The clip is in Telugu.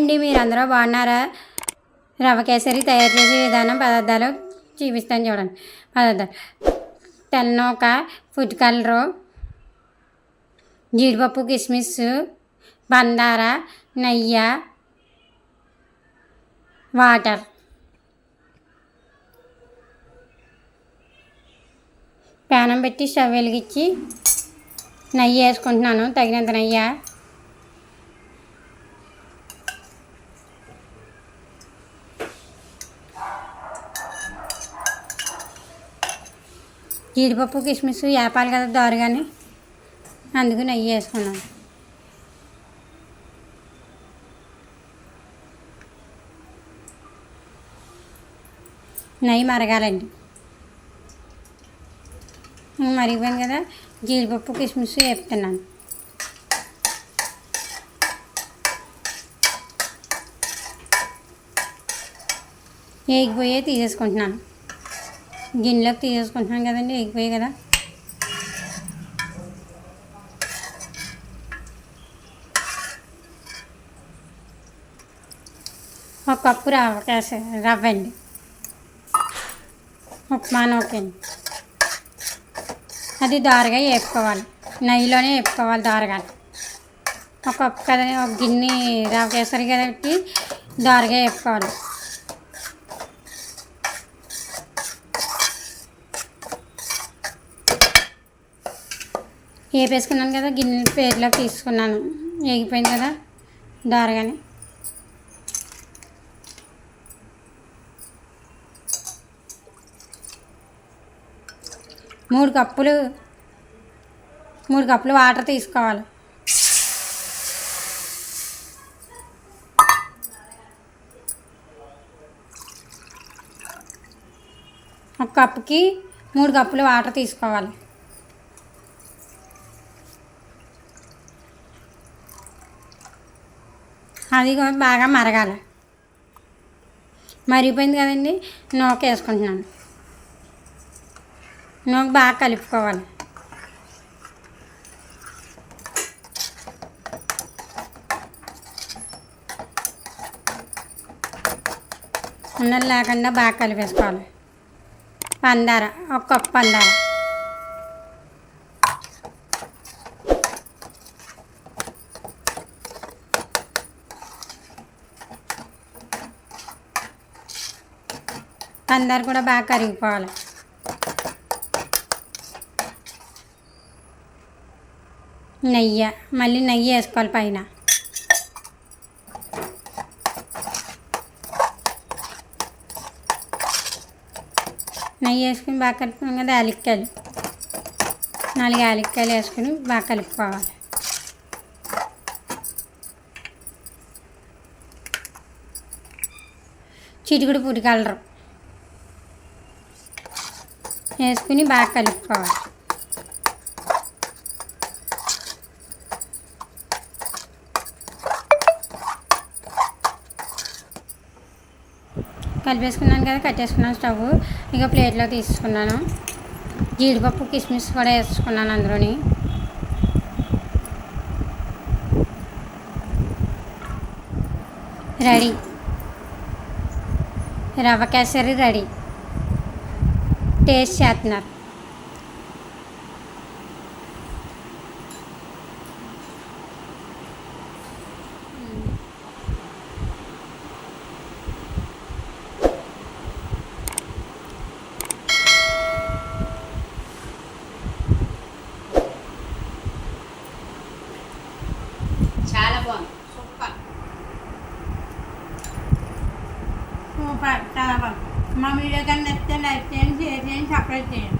అండి మీరు అందరూ బాగున్నారా? రవ కేసరి తయారు చేసే విధానం పదార్థాలు చూపిస్తాను చూడండి. పదార్థాలు. తెల్లనూక ఫుడ్ కలరు జీడిపప్పు కిస్మిస్ బందార నెయ్యి వాటర్. ప్యానం పెట్టి స్టవ్ వెలిగించి నెయ్యి వేసుకుంటున్నాను తగినంత నెయ్యి. జీడిపప్పు కిస్మిస్ వేపాలి కదా దోరగానే అందుకు నెయ్యి వేసుకున్నాను నెయ్యి మరగాలండి. మరిగిపోయింది కదా జీడిపప్పు కిస్మిస్ వేపుతున్నాను. వేగిపోయే తీసేసుకుంటున్నాను. గిన్నెలోకి తీసేసుకుంటున్నాను కదండి వేగిపోయాయి కదా. ఒక కప్పు రవ్వ కేస రవ్వ అండి. ఉప్మా నూకండి అది దారగా వేపుకోవాలి. నెయ్యిలోనే వేపుకోవాలి దారగా. ఒక కప్పు కదా ఒక గిన్నె రవ్వ కేసరి కాబట్టి దారగా వేపుకోవాలి. వేపేసుకున్నాను కదా గిన్నె పేరులోకి తీసుకున్నాను. వేగిపోయింది కదా దారగానే. మూడు కప్పులు మూడు కప్పులు వాటర్ తీసుకోవాలి. ఒక కప్పుకి మూడు కప్పులు వాటర్ తీసుకోవాలి. అది కూడా బాగా మరగాలి. మరిగిపోయింది కదండి నూక వేసుకుంటున్నాను. నూక బాగా కలుపుకోవాలి. ఉన్నది లేకుండా బాగా కలిపేసుకోవాలి. పందార ఒక కప్పు పందార. అందరు కూడా బాగా కరిగిపోవాలి. నెయ్యి మళ్ళీ నెయ్యి వేసుకోవాలి పైన. నెయ్యి వేసుకుని బాగా కలుపుకున్నాం కదా యాలక్కాయలు. నాలుగు యాలక్కాయలు వేసుకుని బాగా కలుపుకోవాలి. చిటికుడు పుడి కలరు. వేసుకుని బాగా కలుపుకోవాలి. కలిపేసుకున్నాను కదా కట్టేసుకున్నాను స్టవ్. ఇక ప్లేట్లో తీసుకున్నాను. జీడిపప్పు కిస్మిస్ కూడా వేసుకున్నాను అందులోని. రెడీ. రవ్వ కేసరి రెడీ. టేస్ట్ చేస్తున్నారు చాలా బాగుంది సూపర్ సూపర్ చాలా బాగుంది మా వీడియో కానీ నచ్చితే లైక్ చేయండి షేర్ చేయండి సబ్స్క్రైబ్ చేయండి.